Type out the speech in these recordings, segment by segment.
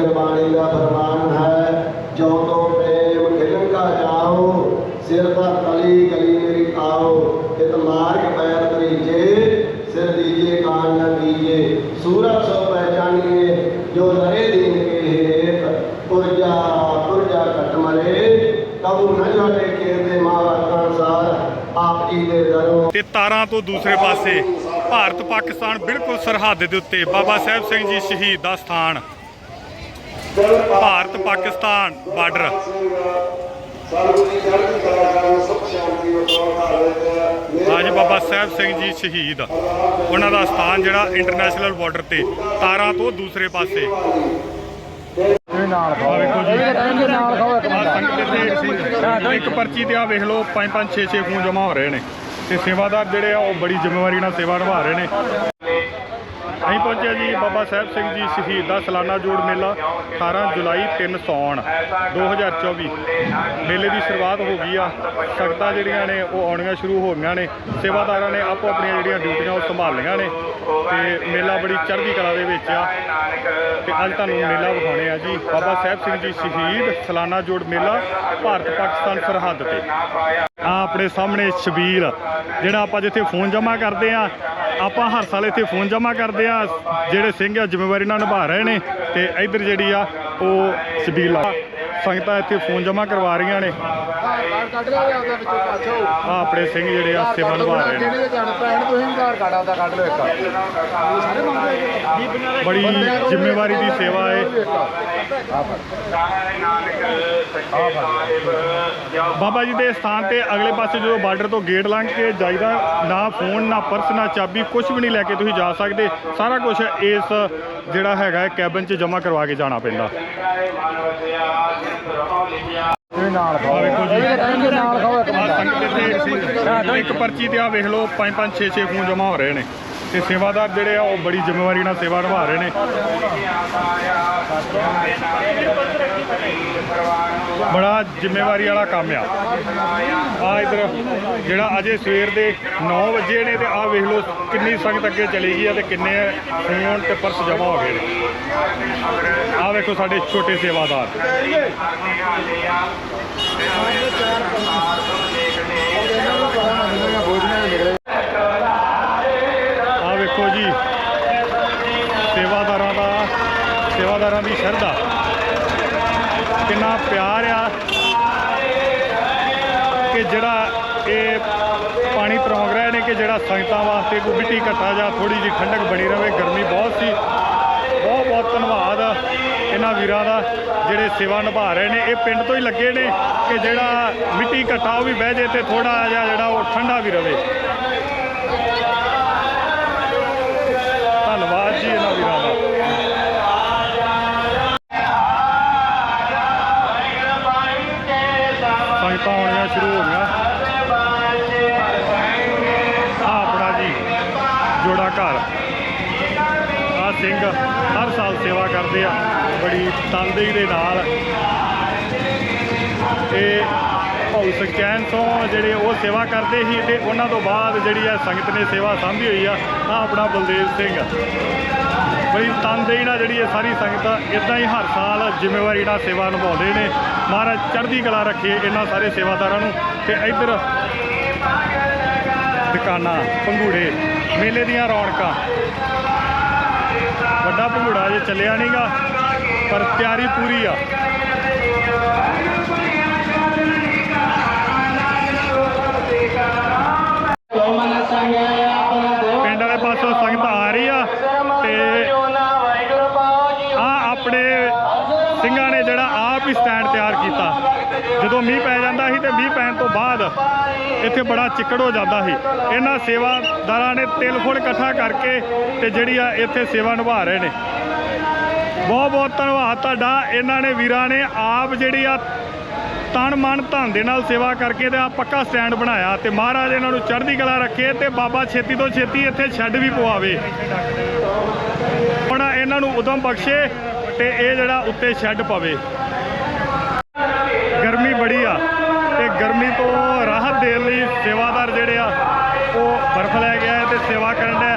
ਗੁਰਬਾਣੀ ਦਾ ਫਰਮਾਨ ਹੈ, ਜੋ ਤੋ ਪ੍ਰੇਮ ਖਿਲਨ ਕਾ ਜਾਓ, ਸਿਰ ਦਾ ਤਲੀ ਗਲੀ ਮੇਰੀ ਆਓ ਇਤ ਮਾਰਗ ਪੈਰ ਤਰੀਜੇ ਸਿਰ ਦੀਜੇ ਕਾਨ ਨ ਦੀਜੇ। ਸੂਰਤ ਸੋ ਪਹਿਚਾਨੀਏ, ਜੋ ਨਰੇ ਦੀਨ ਕੇ ਹੇਤ, ਪੁਰਜਾ ਪੁਰਜਾ ਕਟ ਮਰੇ। ਕਬੂ ਨ ਜਾਣੇ ਕੇ ਦੇ ਮਾਵਾ ਅਨਸਾਰ, ਆਪ ਜੀ ਦੇ ਦਰੋਂ। ਤੇ ਤਾਰਾਂ ਤੋਂ ਦੂਸਰੇ ਪਾਸੇ, ਭਾਰਤ ਪਾਕਿਸਤਾਨ ਬਿਲਕੁਲ ਸਰਹੱਦ ਦੇ ਉੱਤੇ, ਬਾਬਾ ਸਾਹਿਬ ਸਿੰਘ ਜੀ ਸ਼ਹੀਦ ਦਾ ਸਥਾਨ। ਭਾਰਤ ਪਾਕਿਸਤਾਨ ਬਾਰਡਰ। ਅੱਜ ਬਾਬਾ ਸਾਹਿਬ ਸਿੰਘ ਜੀ ਸ਼ਹੀਦ। ਉਹਨਾਂ ਦਾ ਸਥਾਨ ਜਿਹੜਾ ਇੰਟਰਨੈਸ਼ਨਲ ਬਾਰਡਰ ਤੇ ਤਾਰਾਂ ਤੋਂ ਦੂਸਰੇ ਪਾਸੇ। ਨਾਲ ਆ ਵੇਖੋ ਜੀ। ਇਹਦੇ ਨਾਲ ਖਾਓ ਇੱਕ ਪਰਚੀ ਤੇ ਆ ਵੇਖ ਲਓ 5 5 6 6 ਖੂਨ ਜਮਾ ਹੋ ਰਹੇ ਨੇ। ਤੇ ਸੇਵਾਦਾਰ ਜਿਹੜੇ ਆ ਉਹ ਬੜੀ ਜ਼ਿੰਮੇਵਾਰੀ ਨਾਲ ਸੇਵਾ ਨਿਭਾ ਰਹੇ ਨੇ। ਅਸੀਂ ਪਹੁੰਚੇ ਜੀ ਬਾਬਾ ਸਾਹਿਬ ਸਿੰਘ ਜੀ ਸ਼ਹੀਦ ਦਾ ਸਾਲਾਨਾ ਜੋੜ ਮੇਲਾ 18 ਜੁਲਾਈ 3 ਸੌਣ 2024 ਮੇਲੇ ਦੀ ਸ਼ੁਰੂਆਤ ਹੋ ਗਈ ਆ। ਸੰਗਤਾਂ ਜਿਹੜੀਆਂ ਨੇ, ਉਹ ਆਉਣੀਆਂ ਸ਼ੁਰੂ ਹੋ ਗਈਆਂ ਨੇ। ਸੇਵਾਦਾਰਾਂ ਨੇ ਆਪੋ ਆਪਣੀਆਂ ਜਿਹੜੀਆਂ ਡਿਊਟੀਆਂ ਉਹ ਸੰਭਾਲ ਲਈਆਂ ਨੇ। ਤੇ ਮੇਲਾ ਬੜੀ ਚੜ੍ਹਦੀ ਕਲਾ ਦੇ ਵਿੱਚ ਆ। ਤੇ ਅੱਜ ਤੁਹਾਨੂੰ ਮੇਲਾ ਵਿਖਾਉਣੇ ਆ ਜੀ। ਬਾਬਾ ਸਾਹਿਬ ਸਿੰਘ ਜੀ ਸ਼ਹੀਦ ਸਾਲਾਨਾ ਜੋੜ ਮੇਲਾ, ਭਾਰਤ ਪਾਕਿਸਤਾਨ ਸਰਹੱਦ ਤੇ। ਆ ਆਪਣੇ ਸਾਹਮਣੇ ਸ਼ਬੀਲ ਜਿਹੜਾ ਆਪਾਂ ਜਿੱਥੇ ਫੋਨ ਜਮ੍ਹਾਂ ਕਰਦੇ ਆ ਆਪਾਂ ਹਰ ਸਾਲ ਇੱਥੇ ਫੋਨ ਜਮ੍ਹਾਂ ਕਰਦੇ ਆ ਜਿਹੜੇ ਸਿੰਘ ਆ ਜ਼ਿੰਮੇਵਾਰੀ ਨਾਲ ਨਿਭਾ ਰਹੇ ਨੇ ਤੇ ਇੱਧਰ ਜਿਹੜੀ ਆ ਉਹ ਸ਼ਬੀਲ ਆ। ਸੰਗਤਾਂ ਇੱਥੇ ਫੋਨ ਜਮ੍ਹਾਂ ਕਰਵਾ ਰਹੀਆਂ ਨੇ। ਕੱਢ ਲਿਆ ਆਪਦਾ ਵਿੱਚੋਂ ਪਾਛੋ ਆ ਆਪਣੇ ਸਿੰਘ ਜਿਹੜੇ ਆ ਸੇਵਾ ਨਿਭਾ ਰਹੇ ਨੇ। ਜਿਹਨੇ ਜਾਣ ਪੈਣ ਤੁਸੀਂ ਘਰ ਕੱਢ ਆਪਦਾ ਕੱਢ ਲਓ ਇੱਕ ਸਾਰੇ ਮੰਗਦੇ ਬੜੀ ਜ਼ਿੰਮੇਵਾਰੀ ਦੀ ਸੇਵਾ ਹੈ। ਬਾਬਾ ਜੀ ਦੇ ਸਥਾਨ ਤੇ ਅਗਲੇ ਪਾਸੇ ਜਦੋਂ ਬਾਰਡਰ ਤੋਂ ਗੇਟ ਲੰਘ ਕੇ ਜਾਈਦਾ ਨਾ ਫੋਨ ਨਾ ਪਰਸ ਨਾ ਚਾਬੀ ਕੁਝ ਵੀ ਨਹੀਂ ਲੈ ਕੇ ਤੁਸੀਂ ਜਾ ਸਕਦੇ। ਸਾਰਾ ਕੁਝ ਇਸ ਜਿਹੜਾ ਹੈਗਾ ਕੈਬਨ 'ਚ ਜਮ੍ਹਾਂ ਕਰਵਾ ਕੇ ਜਾਣਾ ਪੈਂਦਾ। ਨਾਲ ਖਾਓ। ਆ ਵੇਖੋ ਜੀ। ਇਹਦੇ ਨਾਲ ਖਾਓ ਇੱਕ ਆ ਸੰਗਤ ਦੇ ਇੱਕ ਪਰਚੀ ਤੇ ਆ ਵੇਖ ਲਓ 5 5 6 6 ਖੂਨ ਜਮ੍ਹਾਂ ਹੋ ਰਹੇ ਨੇ। ਤੇ ਸੇਵਾਦਾਰ ਜਿਹੜੇ ਆ ਉਹ ਬੜੀ ਜ਼ਿੰਮੇਵਾਰੀ ਨਾਲ ਸੇਵਾ ਨਿਭਾ ਰਹੇ ਨੇ। ਬੜਾ ਜ਼ਿੰਮੇਵਾਰੀ ਵਾਲਾ ਕੰਮ ਆ। ਆ ਇਧਰ ਜਿਹੜਾ ਅਜੇ ਸਵੇਰ ਦੇ 9 ਵਜੇ ਨੇ ਤੇ ਆ ਵੇਖ ਲਓ ਕਿੰਨੀ ਸੰਗਤ ਅੱਗੇ ਚਲੀ ਗਈ ਆ ਤੇ ਕਿੰਨੇ ਫੋਨ ਤੇ ਪਰਸ ਜਮ੍ਹਾਂ ਹੋ ਗਏ ਨੇ। ਵੇਖੋ ਸਾਡੇ ਛੋਟੇ ਸੇਵਾਦਾਰ। ਆ ਵੇਖੋ ਜੀ, ਸੇਵਾਦਾਰਾਂ ਦਾ, ਸੇਵਾਦਾਰਾਂ ਦੀ ਸ਼ਰਧਾ। ਕਿੰਨਾ ਪਿਆਰ ਆ ਕਿ ਜਿਹੜਾ ਇਹ ਪਾਣੀ ਤਰੋਂਗ ਰਹੇ ਨੇ ਕਿ ਜਿਹੜਾ ਸੰਗਤਾਂ ਵਾਸਤੇ ਕੋਈ ਮਿੱਟੀ ਘੱਟਾ ਜਾਂ ਥੋੜੀ ਜਿਹੀ ਠੰਡਕ ਬਣੀ ਰਵੇ ਗਰਮੀ ਬਹੁਤ ਵੀਰਾਂ ਦਾ ਜਿਹੜੇ ਸੇਵਾ ਨਿਭਾ ਰਹੇ ਨੇ, ਇਹ ਪਿੰਡ ਤੋਂ ਹੀ ਲੱਗੇ ਨੇ ਕਿ ਜਿਹੜਾ ਮਿੱਟੀ ਘੱਟਾ ਉਹ ਵੀ ਬਹਿ ਜੇ ਤੇ ਥੋੜਾ ਜਿਹਾ ਜਿਹੜਾ ਉਹ ਠੰਡਾ ਵੀ ਰਵੇ। ਕਰਦੇ ਆ, ਬੜੀ ਤਨਦੇਹੀ ਦੇ ਨਾਲ। ਇਹ ਭਾਊ ਸੁਖਚੈਨ ਤੋਂ ਜਿਹੜੇ ਉਹ ਸੇਵਾ ਕਰਦੇ ਸੀ ਤੇ ਉਹਨਾਂ ਤੋਂ ਬਾਅਦ ਜਿਹੜੀ ਆ ਸੰਗਤ ਨੇ ਸੇਵਾ ਸਾਂਭੀ ਹੋਈ ਆ ਆ ਆਪਣਾ ਬਲਦੇਵ ਸਿੰਘ। ਬੜੀ ਤਨਦੇਹੀ ਨਾਲ ਜਿਹੜੀ ਇਹ ਸਾਰੀ ਸੰਗਤ ਇਦਾਂ ਹੀ ਹਰ ਸਾਲ ਜ਼ਿੰਮੇਵਾਰੀ ਨਾਲ ਸੇਵਾ ਨਿਭਾਉਂਦੇ ਨੇ। ਮਹਾਰਾਜ ਚੜ੍ਹਦੀ ਕਲਾ ਰੱਖੇ ਇਹਨਾਂ ਸਾਰੇ ਸੇਵਾਦਾਰਾਂ ਨੂੰ ਤੇ ਇੱਧਰ ਦੁਕਾਨਾਂ, ਪੰਘੂੜੇ, ਮੇਲੇ ਦੀਆਂ ਰੌਣਕਾਂ। ਵੱਡਾ ਪੰਘੂੜਾ ਜੇ ਚੱਲਿਆ ਨਹੀਂਗਾ ਪਰ ਤਿਆਰੀ ਪੂਰੀ ਆ। ਇੱਥੇ ਬੜਾ ਚਿੱਕੜ ਹੋ ਜਾਂਦਾ ਸੀ। ਇਹਨਾਂ ਸੇਵਾਦਾਰਾਂ ਨੇ ਤਿਲ ਫੁੱਲ ਇਕੱਠਾ ਕਰਕੇ ਤੇ ਜਿਹੜੀ ਆ ਇੱਥੇ ਸੇਵਾ ਨਿਭਾ ਰਹੇ ਨੇ। ਬਹੁਤ ਬਹੁਤ ਧੰਨਵਾਦ ਤੁਹਾਡਾ। ਇਹਨਾਂ ਨੇ ਵੀਰਾਂ ਨੇ ਆਪ ਜਿਹੜੀ ਆ ਤਨ ਮਨ ਧਨ ਦੇ ਨਾਲ ਸੇਵਾ ਕਰਕੇ ਤੇ ਆ ਪੱਕਾ ਸਟੈਂਡ ਬਣਾਇਆ ਤੇ ਮਹਾਰਾਜ ਇਹਨਾਂ ਨੂੰ ਚੜ੍ਹਦੀ ਕਲਾ ਰੱਖੇ ਤੇ ਬਾਬਾ ਛੇਤੀ ਤੋਂ ਛੇਤੀ ਇੱਥੇ ਛੱਡ ਵੀ ਪਵਾਵੇ। ਹੁਣ ਇਹਨਾਂ ਨੂੰ ਉਦਮ ਬਖਸ਼ੇ ਤੇ ਇਹ ਜਿਹੜਾ ਉੱਤੇ ਛੱਡ ਪਵੇ। ਗਰਮੀ ਤੋਂ ਰਾਹਤ ਦੇਣ ਲਈ ਸੇਵਾਦਾਰ ਜਿਹੜੇ ਆ, ਉਹ ਬਰਫ ਲੈ ਗਿਆ ਤੇ ਸੇਵਾ ਕਰਨ ਦਾ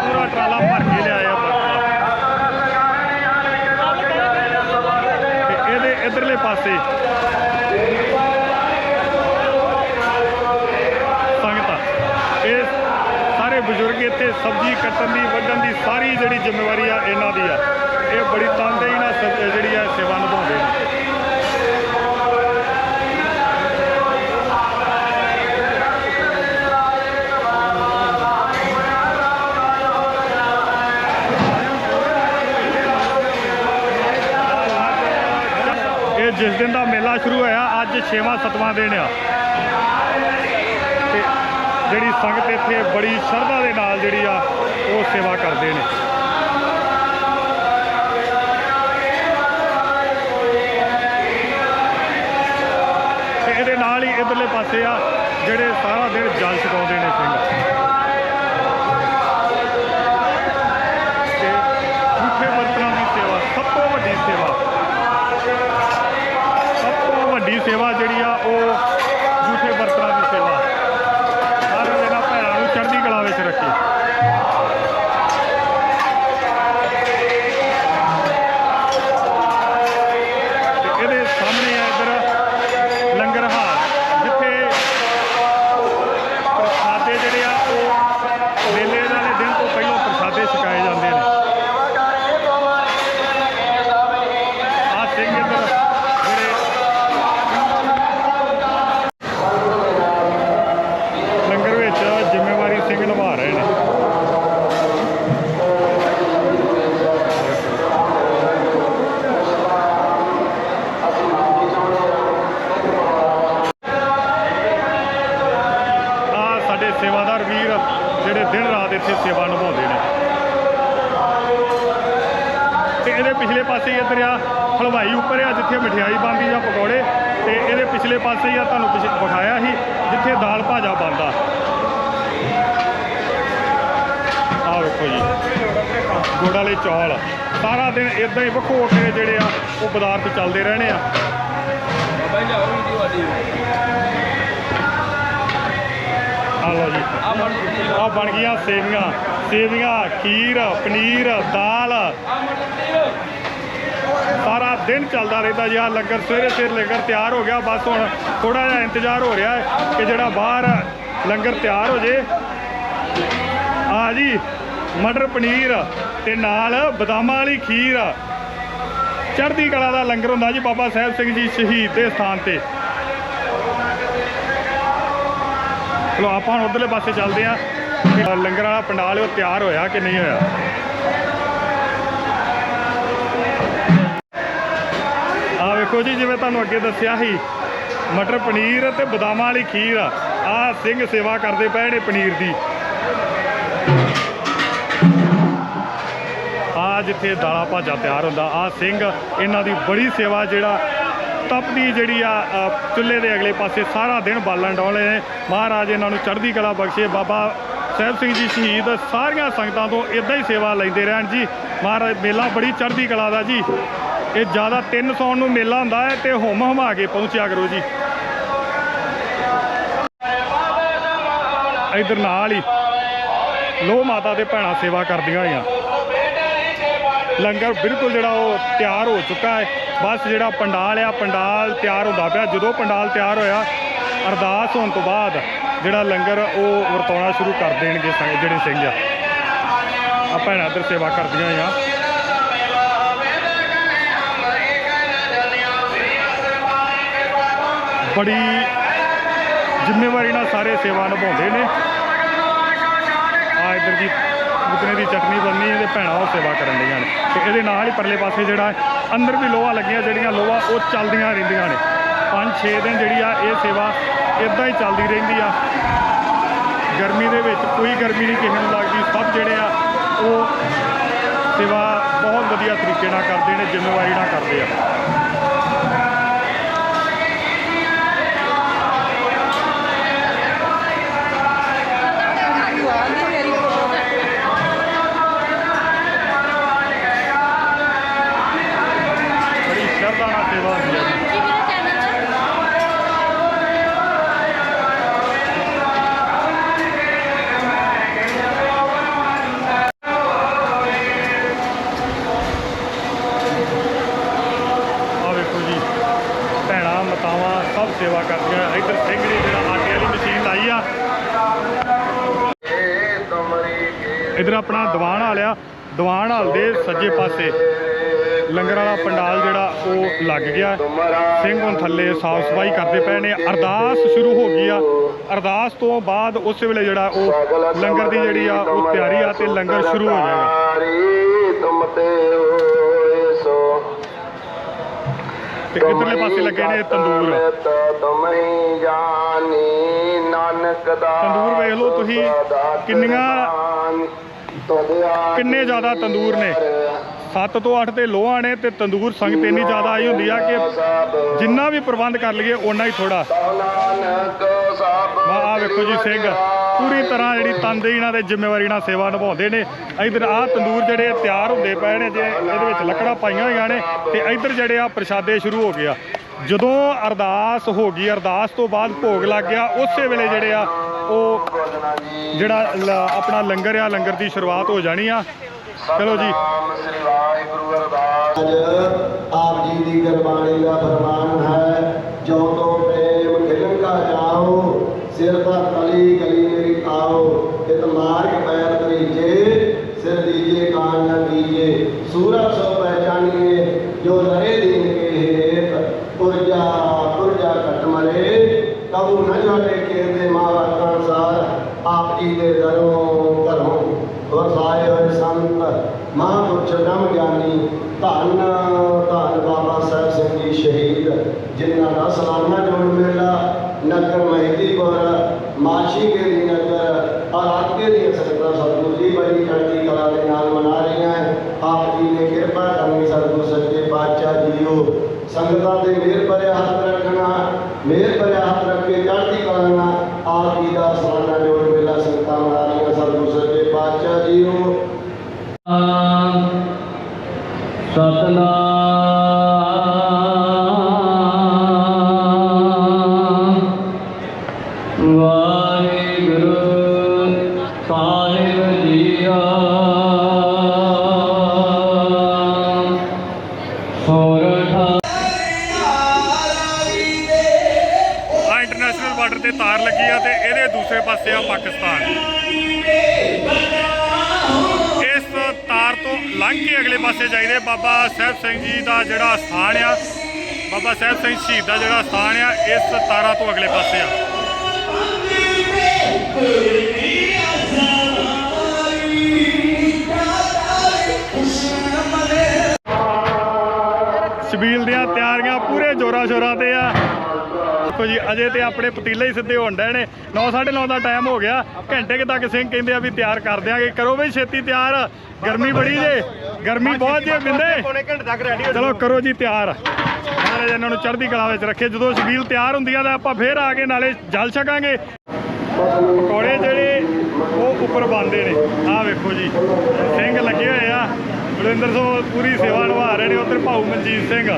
ਪੂਰਾ ਟਰਾਲਾ ਭਰ ਕੇ ਲਿਆਇਆ ਬਰਫ ਇਹਦੇ ਇਧਰਲੇ ਪਾਸੇ ਬਜ਼ੁਰਗ ਇੱਥੇ ਸਬਜ਼ੀ ਕੱਟਣ ਦੀ, ਵੱਢਣ ਦੀ ਸਾਰੀ ਜਿਹੜੀ ਜ਼ਿੰਮੇਵਾਰੀ ਆ, ਇਹਨਾਂ ਦੀ ਆ। ਇਹ ਬੜੀ ਤਨਦੇਹੀ ਨਾਲ ਜਿਹੜੀ ਆ ਸੇਵਾ ਜਿਸ ਦਿਨ ਦਾ ਮੇਲਾ ਸ਼ੁਰੂ ਹੋਇਆ, ਅੱਜ 6ਵਾਂ 7ਵਾਂ ਦਿਨ ਆ। ਤੇ ਜਿਹੜੀ ਸੰਗਤ ਇੱਥੇ ਬੜੀ ਸ਼ਰਧਾ ਦੇ ਨਾਲ ਜਿਹੜੀ ਆ, ਉਹ ਸੇਵਾ ਕਰਦੇ ਨੇ। ਤੇ ਇਹਦੇ ਨਾਲ ਹੀ ਇਧਰਲੇ ਪਾਸੇ ਆ, ਜਿਹੜੇ ਸਾਰਾ ਦਿਨ ਜਲ ਛਕਾਉਂਦੇ ਨੇ। ਜਿਹੜੇ ਦਿਨ ਰਾਤ ਇੱਥੇ ਸੇਵਾ ਨਿਭਾਉਂਦੇ ਨੇ। ਤੇ ਇਹਦੇ ਪਿਛਲੇ ਪਾਸੇ ਹੀ ਇੱਧਰ ਆ ਹਲਵਾਈ ਉੱਪਰ ਆ, ਜਿੱਥੇ ਮਠਿਆਈ ਬਣਦੀ ਆ ਪਕੌੜੇ। ਤੇ ਇਹਦੇ ਪਿਛਲੇ ਪਾਸੇ ਹੀ ਆ, ਤੁਹਾਨੂੰ ਪਿਛ, ਵਿਖਾਇਆ ਸੀ, ਜਿੱਥੇ ਦਾਲ ਭਾਜਾ ਬਣਦਾ। ਆਹ ਵੇਖੋ ਜੀ, ਗੁੜ ਵਾਲੇ ਚੌਲ। ਸਾਰਾ ਦਿਨ ਇਦਾਂ ਹੀ ਵੱਖੋ ਕੇ ਜਿਹੜੇ ਆ, ਉਹ ਪਦਾਰਥ ਚੱਲਦੇ ਰਹਿਣੇ ਆ। ਆ ਲਓ ਜੀ। ਆ ਬਣ ਗਈਆਂ ਸੇਵੀਆਂ। ਸੇਵੀਆਂ, ਖੀਰ, ਪਨੀਰ, ਦਾਲ। ਸਾਰਾ ਦਿਨ ਚੱਲਦਾ ਰਹਿੰਦਾ ਜੀ। ਆ ਲੰਗਰ ਸਵੇਰੇ ਸਵੇਰ ਲੰਗਰ ਤਿਆਰ ਹੋ ਗਿਆ। ਬਸ ਹੁਣ ਥੋੜਾ ਜਿਹਾ ਇੰਤਜ਼ਾਰ ਹੋ ਰਿਹਾ ਹੈ ਕਿ ਜਿਹੜਾ ਬਾਹਰ ਲੰਗਰ ਤਿਆਰ ਹੋ ਜੇ। ਆ ਜੀ, ਮਟਰ ਪਨੀਰ ਤੇ ਨਾਲ ਬਦਾਮਾਂ ਵਾਲੀ ਖੀਰ। ਚੜ੍ਹਦੀ ਕਲਾ ਦਾ ਲੰਗਰ ਹੁੰਦਾ ਜੀ ਬਾਬਾ ਸਾਹਿਬ ਸਿੰਘ ਜੀ ਸ਼ਹੀਦ ਦੇ ਸਥਾਨ ਤੇ। ਚਲੋ ਆਪਾਂ ਹੁਣ ਉਧਰਲੇ ਪਾਸੇ ਚੱਲਦੇ ਆ ਲੰਗਰ ਵਾਲਾ ਪੰਡਾਲ ਉਹ ਤਿਆਰ ਹੋਇਆ ਕਿ ਨਹੀਂ ਹੋਇਆ? ਆ ਵੇਖੋ ਜੀ, ਜਿਵੇਂ ਤੁਹਾਨੂੰ ਅੱਗੇ ਦੱਸਿਆ ਸੀ, ਮਟਰ ਪਨੀਰ ਤੇ ਬਦਾਮਾਂ ਵਾਲੀ ਖੀਰ ਆ। ਆਹ ਸਿੰਘ ਸੇਵਾ ਕਰਦੇ ਪਏ ਨੇ ਪਨੀਰ ਦੀ। ਆ ਜਿੱਥੇ ਦਾਲਾ ਭਾਜਾ ਤਿਆਰ ਹੁੰਦਾ ਆ ਸਿੰਘ ਇਹਨਾਂ ਦੀ ਬੜੀ ਸੇਵਾ ਜਿਹੜਾ ਤਪਦੀ ਜਿਹੜੀ ਆ ਚੁੱਲ੍ਹੇ ਦੇ ਅਗਲੇ ਪਾਸੇ ਸਾਰਾ ਦਿਨ ਬਾਲਣ ਡਾਉਣੇ ਨੇ। ਮਹਾਰਾਜ ਇਹਨਾਂ ਨੂੰ ਚੜ੍ਹਦੀ ਕਲਾ ਬਖਸ਼ੇ। ਬਾਬਾ ਸਾਹਿਬ ਸਿੰਘ ਜੀ ਸ਼ਹੀਦ ਸਾਰੀਆਂ ਸੰਗਤਾਂ ਤੋਂ ਇਦਾਂ ਹੀ ਸੇਵਾ ਲੈਂਦੇ ਰਹਿਣ ਜੀ। ਮਹਾਰਾਜ ਮੇਲਾ ਬੜੀ ਚੜ੍ਹਦੀ ਕਲਾ ਦਾ ਜੀ। ਇਹ ਜ਼ਿਆਦਾ 300 ਨੂੰ ਮੇਲਾ ਹੁੰਦਾ ਹੈ ਤੇ ਹੁਮ ਹੁਮਾ ਕੇ ਪਹੁੰਚਿਆ ਕਰੋ ਜੀ। ਇਧਰ ਨਾਲ ਹੀ ਲੋ ਮਾਤਾ ਦੇ ਭੈਣਾਂ ਸੇਵਾ ਕਰਦੀਆਂ ਹੋਈਆਂ। ਲੰਗਰ ਬਿਲਕੁਲ ਜਿਹੜਾ ਉਹ ਤਿਆਰ ਹੋ ਚੁੱਕਾ ਹੈ। ਬਸ ਜਿਹੜਾ ਪੰਡਾਲ ਆ, ਪੰਡਾਲ ਤਿਆਰ ਹੁੰਦਾ ਪਿਆ। ਜਦੋਂ ਪੰਡਾਲ ਤਿਆਰ ਹੋਇਆ, ਅਰਦਾਸ ਹੋਣ ਤੋਂ ਬਾਅਦ ਜਿਹੜਾ ਲੰਗਰ ਉਹ ਵਰਤਾਉਣਾ ਸ਼ੁਰੂ ਕਰ ਦੇਣਗੇ ਜਿਹੜੇ ਸਿੰਘ ਆ। ਆ ਭੈਣਾਂ ਇੱਧਰ ਸੇਵਾ ਕਰਦੀਆਂ ਹੋਈਆਂ। ਬੜੀ ਜ਼ਿੰਮੇਵਾਰੀ ਨਾਲ ਸਾਰੇ ਸੇਵਾ ਨਿਭਾਉਂਦੇ ਨੇ। ਆ ਇੱਧਰ ਜੀ ਪੁਤਨੇ ਦੀ ਚਟਨੀ ਬੰਨੀ ਹੈ ਤੇ ਭੈਣਾਂ ਉਹ ਸੇਵਾ ਕਰਨ ਡੀਆਂ ਨੇ। ਤੇ ਇਹਦੇ ਨਾਲ ਹੀ ਪਰਲੇ ਪਾਸੇ ਜਿਹੜਾ ਅੰਦਰ ਵੀ ਲੋਹਾ ਲੱਗੀਆਂ, ਜਿਹੜੀਆਂ ਲੋਹਾ ਉਹ ਚੱਲਦੀਆਂ ਰਹਿੰਦੀਆਂ ਨੇ। 5-6 ਦਿਨ ਜਿਹੜੀ ਆ ਇਹ ਸੇਵਾ ਇਦਾਂ ਹੀ ਚੱਲਦੀ ਰਹਿੰਦੀ ਆ। ਗਰਮੀ ਦੇ ਵਿੱਚ ਕੋਈ ਗਰਮੀ ਨਹੀਂ, ਕਿਸੇ ਨੂੰ ਲੱਗਦੀ। ਸਭ ਜਿਹੜੇ ਆ, ਉਹ ਸੇਵਾ ਬਹੁਤ ਵਧੀਆ ਤਰੀਕੇ ਨਾਲ ਕਰਦੇ ਨੇ, ਜ਼ਿੰਮੇਵਾਰੀ ਨਾਲ ਕਰਦੇ ਆ। ਦੀਵਾਨ ਹਾਲ ਦੇ ਸੱਜੇ ਪਾਸੇ ਲੰਗਰ ਵਾਲਾ ਪੰਡਾਲ ਜਿਹੜਾ ਉਹ ਲੱਗ ਗਿਆ। ਸਿੰਘ ਹੁਣ ਥੱਲੇ ਸਾਫ਼ ਸਫ਼ਾਈ ਕਰਦੇ ਪਏ ਨੇ। ਅਰਦਾਸ ਸ਼ੁਰੂ ਹੋ ਗਈ ਆ। ਅਰਦਾਸ ਤੋਂ ਬਾਅਦ ਉਸ ਵੇਲੇ ਜਿਹੜਾ ਉਹ ਲੰਗਰ ਦੀ ਜਿਹੜੀ ਆ, ਉਹ ਤਿਆਰੀ ਆ ਤੇ ਲੰਗਰ ਸ਼ੁਰੂ ਹੋ ਜਾਏਗਾ। ਤੇ ਹੋਏ ਪਾਸੇ ਲੱਗੇ ਨੇ ਤੰਦੂਰ। ਤੁਮ ਹੀ ਨਾਨਕ ਦਾ ਤੰਦੂਰ ਵੇਖ ਲਓ ਤੁਸੀਂ ਕਿੰਨੀਆਂ ਕਿੰਨੇ ਜ਼ਿਆਦਾ ਤੰਦੂਰ ਨੇ? 7 ਤੋਂ 8 ਤੇ ਲੋਹਾਂ ਨੇ ਤੇ ਤੰਦੂਰ ਸੰਗਤ ਇੰਨੀ ਜ਼ਿਆਦਾ ਆਈ ਹੁੰਦੀ ਆ ਕਿ ਜਿੰਨਾ ਵੀ ਪ੍ਰਬੰਧ ਕਰ ਲਈਏ, ਓਨਾ ਹੀ ਥੋੜਾ ਨਾਨਕ ਸਭ ਆ ਵੇਖੋ ਜੀ ਸਿੰਘ। ਪੂਰੀ ਤਰ੍ਹਾਂ ਜਿਹੜੀ ਤਨਦੇਹੀ ਨਾਲ ਤੇ ਜ਼ਿੰਮੇਵਾਰੀ ਨਾਲ ਸੇਵਾ ਨਿਭਾਉਂਦੇ ਨੇ। ਇਧਰ ਆਹ ਤੰਦੂਰ ਜਿਹੜੇ ਤਿਆਰ ਹੁੰਦੇ ਪਏ ਨੇ, ਜੇ ਇਹਦੇ ਵਿੱਚ ਲੱਕੜਾਂ ਪਾਈਆਂ ਹੋਈਆਂ ਨੇ, ਤੇ ਇਧਰ ਜਿਹੜੇ ਆ ਪ੍ਰਸ਼ਾਦੇ ਸ਼ੁਰੂ ਹੋ ਗਿਆ ਜਦੋਂ ਅਰਦਾਸ ਹੋ ਗਈ, ਅਰਦਾਸ ਤੋਂ ਬਾਅਦ ਭੋਗ ਲੱਗ ਗਿਆ, ਉਸੇ ਵੇਲੇ ਜਿਹੜੇ ਆ ਉਹ ਜਿਹੜਾ ਆਪਣਾ ਲੰਗਰ ਆ ਲੰਗਰ ਦੀ ਸ਼ੁਰੂਆਤ ਹੋ ਜਾਣੀ ਆ। ਚਲੋ ਜੀ। ਨਾਮ ਸ੍ਰੀ ਵਾਹਿਗੁਰੂ ਅਰਦਾਸ। ਅੱਜ ਆਪ ਜੀ ਦੀ ਗੁਰਬਾਣੀ ਦਾ ਫਰਮਾਨ ਹੈ ਜੋ ਤੋ ਪ੍ਰੇਮ ਖਿਲਨ ਕਾ ਜਾਓ ਸਿਰ ਦਾ ਤਲੀ ਗਲੀ ਮੇਰੀ ਆਓ ਇਤ ਮਾਰਗ ਪੈਰ ਤਰੀਜੇ ਸਿਰ ਦੀਜੇ ਕਾਨ ਨ ਦੀਜੇ ਸੂਰਤ ਸੋ ਪਹਿਚਾਨੀਏ ਜੋ ਰਹੇ ਦੀਨ ਕੇ ਹੇਤ ਪੁਰਜਾ ਪੁਰਜਾ ਕਟ ਮਰੇ ਕਬੂ ਨ ਜਾਣੇ ਕੇ ਦੇ ਮਾਵਾ ਅਨਸਾਰ ਆਪ ਜੀ ਦੇ ਦਰੋਂ ਘਰੋਂ ਵਸਾਏ ਹੋਏ ਸੰਤ ਮਹਾਂਪੁਰਸ਼ ਬ੍ਰਹਮ ਗਿਆਨੀ ਧੰਨ ਧੰਨ ਬਾਬਾ ਸਾਹਿਬ ਸਿੰਘ ਜੀ ਸ਼ਹੀਦ ਜਿਨ੍ਹਾਂ ਦਾ ਸਾਲਾਨਾ ਜੋੜ ਮੇਲਾ ਨਗਰ ਮਹਿਦੀਪੁਰ ਮਾਛੀ ਕੇ ਦੀ ਨਗਰ ਦੀਆਂ ਸੰਗਤਾਂ ਸਤਿਗੁਰੂ ਜੀ ਬੜੀ ਚੜ੍ਹਦੀ ਕਲਾ ਦੇ ਨਾਲ ਮਨਾ ਰਹੀਆਂ ਆਪ ਜੀ ਨੇ ਕਿਰਪਾ ਕਰਨੀ ਸਤਿਗੁਰੂ ਸੱਚੇ ਪਾਤਸ਼ਾਹ ਜੀਓ ਸੰਗਤਾਂ ਦੇ ਮਿਹਰ ਭਰਿਆ ਹੱਥ ਰੱਖਣਾ ਤੇ ਤੇ ਇਹਦੇ ਦੂਸਰੇ ਪਾਸੇ ਆ ਪਾਕਿਸਤਾਨ। ਇਸ ਤਾਰ ਤੋਂ ਲੰਘ ਕੇ ਅਗਲੇ ਪਾਸੇ ਜਾਈਦੇ। ਬਾਬਾ ਸਾਹਿਬ ਸਿੰਘ ਜੀ ਦਾ ਜਿਹੜਾ ਸਥਾਨ ਆ, ਬਾਬਾ ਸਾਹਿਬ ਸਿੰਘ ਸ਼ਹੀਦ ਦਾ ਜਿਹੜਾ ਸਥਾਨ ਆ, ਇਸ ਤਾਰਾਂ ਤੋਂ ਅਗਲੇ ਪਾਸੇ ਆ। ਦੇਖੋ ਜੀ ਅਜੇ ਤੇ ਆਪਣੇ ਪਤੀਲੇ ਹੀ ਸਿੱਧੇ ਹੋਣ ਡਏ ਨੇ। 9:30 ਦਾ ਟਾਈਮ ਹੋ ਗਿਆ। ਘੰਟੇ ਕੁ ਤੱਕ ਸਿੰਘ ਕਹਿੰਦੇ ਆ ਵੀ ਤਿਆਰ ਕਰ ਦਿਆਂਗੇ। ਕਰੋ ਬਈ ਛੇਤੀ ਤਿਆਰ। ਗਰਮੀ ਬੜੀ ਜੇ। ਗਰਮੀ ਬਹੁਤ ਜੇ ਬਿੰਦੇ। ਚਲੋ ਕਰੋ ਜੀ ਤਿਆਰ। ਮਹਾਰਾਜ ਇਹਨਾਂ ਨੂੰ ਚੜ੍ਹਦੀ ਕਲਾ ਵਿੱਚ ਰੱਖੇ। ਜਦੋਂ ਛਬੀਲ ਤਿਆਰ ਹੁੰਦੀ ਆ ਤਾਂ ਆਪਾਂ ਫੇਰ ਆ ਕੇ ਨਾਲੇ ਜਲ ਛਕਾਂਗੇ। ਪਕੌੜੇ ਜਿਹੜੇ ਉਹ ਉੱਪਰ ਬੰਦੇ ਨੇ। ਆਹ ਵੇਖੋ ਜੀ। ਸਿੰਘ ਲੱਗੇ ਹੋਏ ਆ। ਬਲਵਿੰਦਰ ਸਿੰਘ ਪੂਰੀ ਸੇਵਾ ਨਿਭਾ ਰਹੇ ਨੇ। ਉਧਰ ਭਾਊ ਮਨਜੀਤ ਸਿੰਘ।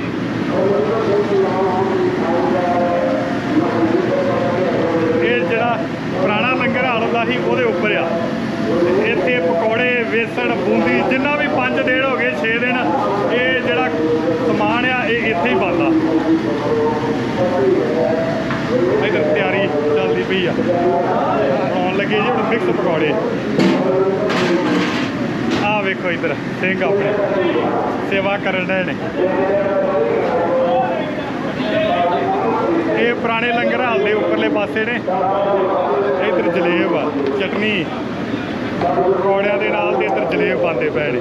ਜਿਹੜਾ ਪੁਰਾਣਾ ਲੰਗਰ ਹਾਲ ਹੁੰਦਾ ਸੀ, ਉਹਦੇ ਉੱਪਰ ਆ। ਇੱਥੇ ਪਕੌੜੇ, ਵੇਸਣ, ਬੂੰਦੀ, ਜਿੰਨਾ ਵੀ 5 ਦਿਨ ਹੋ ਗਏ 6 ਦਿਨ, ਇਹ ਜਿਹੜਾ ਸਮਾਨ ਆ, ਇਹ ਇੱਥੇ ਹੀ ਬਣਦਾ। ਇਧਰ ਤਿਆਰੀ ਚੱਲਦੀ ਪਈ ਆ। ਬਣਾਉਣ ਲੱਗੇ ਜੀ ਹੁਣ ਮਿਕਸ ਪਕੌੜੇ। ਆ ਵੇਖੋ ਇਧਰ, ਸਿੰਘ ਆਪਣੇ। ਸੇਵਾ ਕਰਨ ਦੇ ਨੇ। ਇਹ ਪੁਰਾਣੇ ਲੰਗਰ ਹਾਲ ਦੇ ਉੱਪਰਲੇ ਪਾਸੇ ਨੇ। ਇਧਰ ਜਲੇਬ ਆ, ਚਟਨੀ। ਪਕੌੜਿਆਂ ਦੇ ਨਾਲ ਤੇ ਇਧਰ ਜਲੇਬ ਪਾਉਂਦੇ ਪਏ ਨੇ।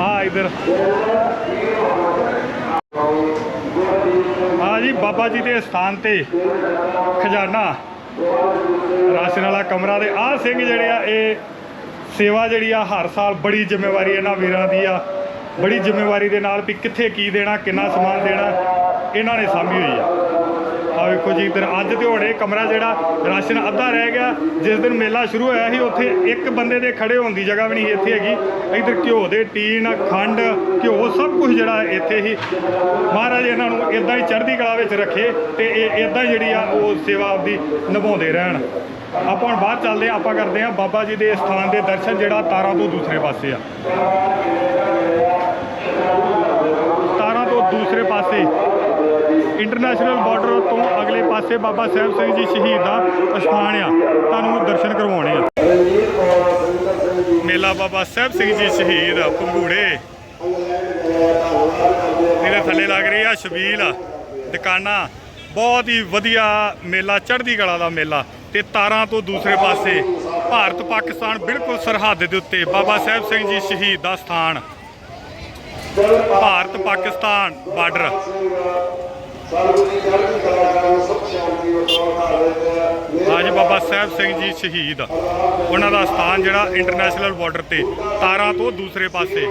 ਆ ਇਧਰ। ਆ ਜੀ, ਬਾਬਾ ਜੀ ਦੇ ਸਥਾਨ ਤੇ ਖਜ਼ਾਨਾ। ਰਾਸ਼ਨ ਵਾਲਾ ਕਮਰਾ ਦੇ। ਆਹ ਸਿੰਘ ਜਿਹੜੇ ਆ, ਇਹ ਸੇਵਾ ਜਿਹੜੀ ਆ ਹਰ ਸਾਲ ਬੜੀ ਜ਼ਿੰਮੇਵਾਰੀ ਇਹਨਾਂ ਵੀਰਾਂ ਦੀ ਆ। ਬੜੀ ਜ਼ਿੰਮੇਵਾਰੀ ਦੇ ਨਾਲ ਵੀ ਕਿੱਥੇ ਕੀ ਦੇਣਾ, ਕਿੰਨਾ ਸਮਾਨ ਦੇਣਾ, ਇਹਨਾਂ ਨੇ ਸਾਂਭੀ ਹੋਈ ਆ। ਆ ਵੇਖੋ ਜੀ, ਇਧਰ ਅੱਜ ਤੇ ਹੋੜੇ ਕਮਰਾ ਜਿਹੜਾ ਰਾਸ਼ਨ ਅੱਧਾ ਰਹਿ ਗਿਆ। ਜਿਸ ਦਿਨ ਮੇਲਾ ਸ਼ੁਰੂ ਹੋਇਆ ਸੀ, ਉੱਥੇ ਇੱਕ ਬੰਦੇ ਦੇ ਖੜੇ ਹੋਣ ਦੀ ਜਗ੍ਹਾ ਵੀ ਨਹੀਂ ਇੱਥੇ ਹੈਗੀ। ਇਧਰ ਘਿਓ ਦੇ ਟੀਨ, ਖੰਡ, ਘਿਓ, ਸਭ ਕੁਝ ਜਿਹੜਾ ਇੱਥੇ ਹੀ। ਮਹਾਰਾਜ ਇਹਨਾਂ ਨੂੰ ਇਦਾਂ ਹੀ ਚੜ੍ਹਦੀ ਕਲਾ ਵਿੱਚ ਰੱਖੇ ਤੇ ਇਹ ਇਦਾਂ ਜਿਹੜੀ ਆ ਉਹ ਸੇਵਾ ਆਪਦੀ ਨਿਭਾਉਂਦੇ ਰਹਿਣ। ਆਪਾਂ ਹੁਣ ਬਾਹਰ ਚੱਲਦੇ ਆ ਆਪਾਂ ਕਰਦੇ ਆ ਬਾਬਾ ਜੀ ਦੇ ਸਥਾਨ ਦੇ ਦਰਸ਼ਨ ਜਿਹੜਾ ਤਾਰਾਂ ਤੋਂ ਦੂਸਰੇ ਪਾਸੇ ਆ। ਤਾਰਾਂ ਤੋਂ ਦੂਸਰੇ ਪਾਸੇ ਇੰਟਰਨੈਸ਼ਨਲ ਬਾਰਡਰ ਤੋਂ ਅਗਲੇ ਪਾਸੇ ਬਾਬਾ ਸਾਹਿਬ ਸਿੰਘ ਜੀ ਸ਼ਹੀਦ ਦਾ ਅਸਥਾਨ ਆ। ਤੁਹਾਨੂੰ ਦਰਸ਼ਨ ਕਰਵਾਉਣੇ ਆ। ਮੇਲਾ ਬਾਬਾ ਸਾਹਿਬ ਸਿੰਘ ਜੀ ਸ਼ਹੀਦ ਪੰਗੂੜੇ ਇਹਦੇ ਥੱਲੇ ਲੱਗ ਰਹੀ ਆ, ਸ਼ਬੀਲ, ਦੁਕਾਨਾਂ। ਬਹੁਤ ਹੀ ਵਧੀਆ ਮੇਲਾ, ਚੜ੍ਹਦੀ ਕਲਾ ਦਾ ਮੇਲਾ। ਤੇ ਤਾਰਾਂ ਤੋਂ ਦੂਸਰੇ ਪਾਸੇ ਭਾਰਤ ਪਾਕਿਸਤਾਨ ਬਿਲਕੁਲ ਸਰਹੱਦ ਦੇ ਉੱਤੇ ਬਾਬਾ ਸਾਹਿਬ ਸਿੰਘ ਜੀ ਸ਼ਹੀਦ ਦਾ ਸਥਾਨ। ਭਾਰਤ ਪਾਕਿਸਤਾਨ ਬਾਰਡਰ। ਸਾਨੂੰ ਅੱਜ ਬਾਬਾ ਸਾਹਿਬ ਸਿੰਘ ਜੀ ਸ਼ਹੀਦ। ਉਹਨਾਂ ਦਾ ਸਥਾਨ ਜਿਹੜਾ ਇੰਟਰਨੈਸ਼ਨਲ ਬਾਰਡਰ ਤੇ ਤਾਰਾਂ ਤੋਂ ਦੂਸਰੇ ਪਾਸੇ।